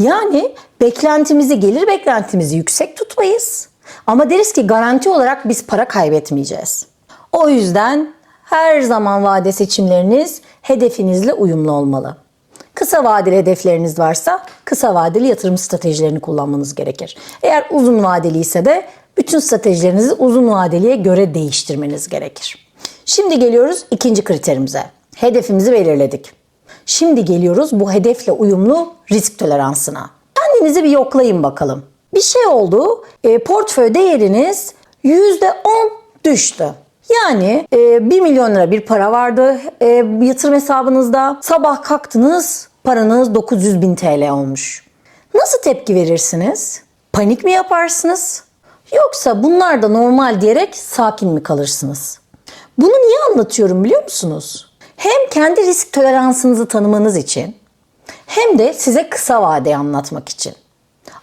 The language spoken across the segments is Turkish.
Yani beklentimizi, gelir beklentimizi yüksek tutmayız. Ama deriz ki garanti olarak biz para kaybetmeyeceğiz. O yüzden her zaman vade seçimleriniz hedefinizle uyumlu olmalı. Kısa vadeli hedefleriniz varsa kısa vadeli yatırım stratejilerini kullanmanız gerekir. Eğer uzun vadeli ise de bütün stratejilerinizi uzun vadeliye göre değiştirmeniz gerekir. Şimdi geliyoruz ikinci kriterimize. Hedefimizi belirledik. Şimdi geliyoruz bu hedefle uyumlu risk toleransına. Kendinizi bir yoklayın bakalım. Bir şey oldu, e, portföy değeriniz %10 düştü. Yani e, 1 milyon lira bir para vardı e, yatırım hesabınızda. Sabah kalktınız paranız 900 bin TL olmuş. Nasıl tepki verirsiniz? Panik mi yaparsınız? Yoksa bunlar da normal diyerek sakin mi kalırsınız? Bunu niye anlatıyorum biliyor musunuz? Hem kendi risk toleransınızı tanımanız için hem de size kısa vadeyi anlatmak için.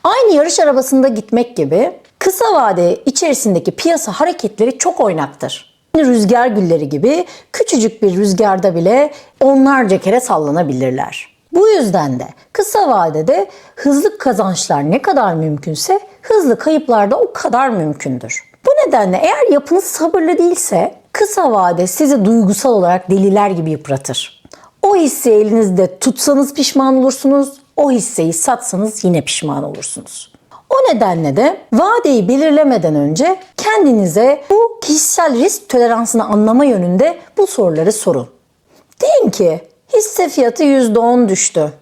Aynı yarış arabasında gitmek gibi kısa vade içerisindeki piyasa hareketleri çok oynaktır. Rüzgar gülleri gibi küçücük bir rüzgarda bile onlarca kere sallanabilirler. Bu yüzden de kısa vadede hızlı kazançlar ne kadar mümkünse hızlı kayıplar da o kadar mümkündür. Bu nedenle eğer yapınız sabırlı değilse kısa vade sizi duygusal olarak deliler gibi yıpratır. O hisseyi elinizde tutsanız pişman olursunuz, o hisseyi satsanız yine pişman olursunuz. O nedenle de vadeyi belirlemeden önce kendinize bu kişisel risk toleransını anlama yönünde bu soruları sorun. Deyin ki hisse fiyatı %10 düştü.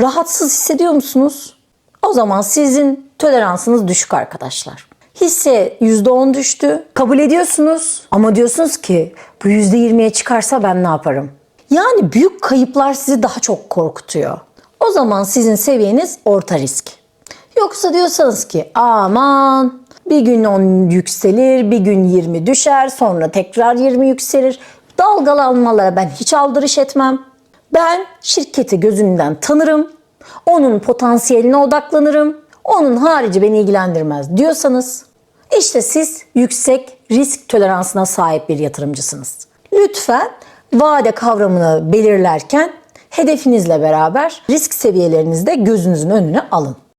Rahatsız hissediyor musunuz? O zaman sizin toleransınız düşük arkadaşlar. Hisse %10 düştü. Kabul ediyorsunuz ama diyorsunuz ki bu %20'ye çıkarsa ben ne yaparım? Yani büyük kayıplar sizi daha çok korkutuyor. O zaman sizin seviyeniz orta risk. Yoksa diyorsanız ki aman bir gün 10 yükselir, bir gün 20 düşer, sonra tekrar 20 yükselir. Dalgalanmalara ben hiç aldırış etmem. Ben şirketi gözünden tanırım. Onun potansiyeline odaklanırım. Onun harici beni ilgilendirmez diyorsanız işte siz yüksek risk toleransına sahip bir yatırımcısınız. Lütfen vade kavramını belirlerken hedefinizle beraber risk seviyelerinizi de gözünüzün önüne alın.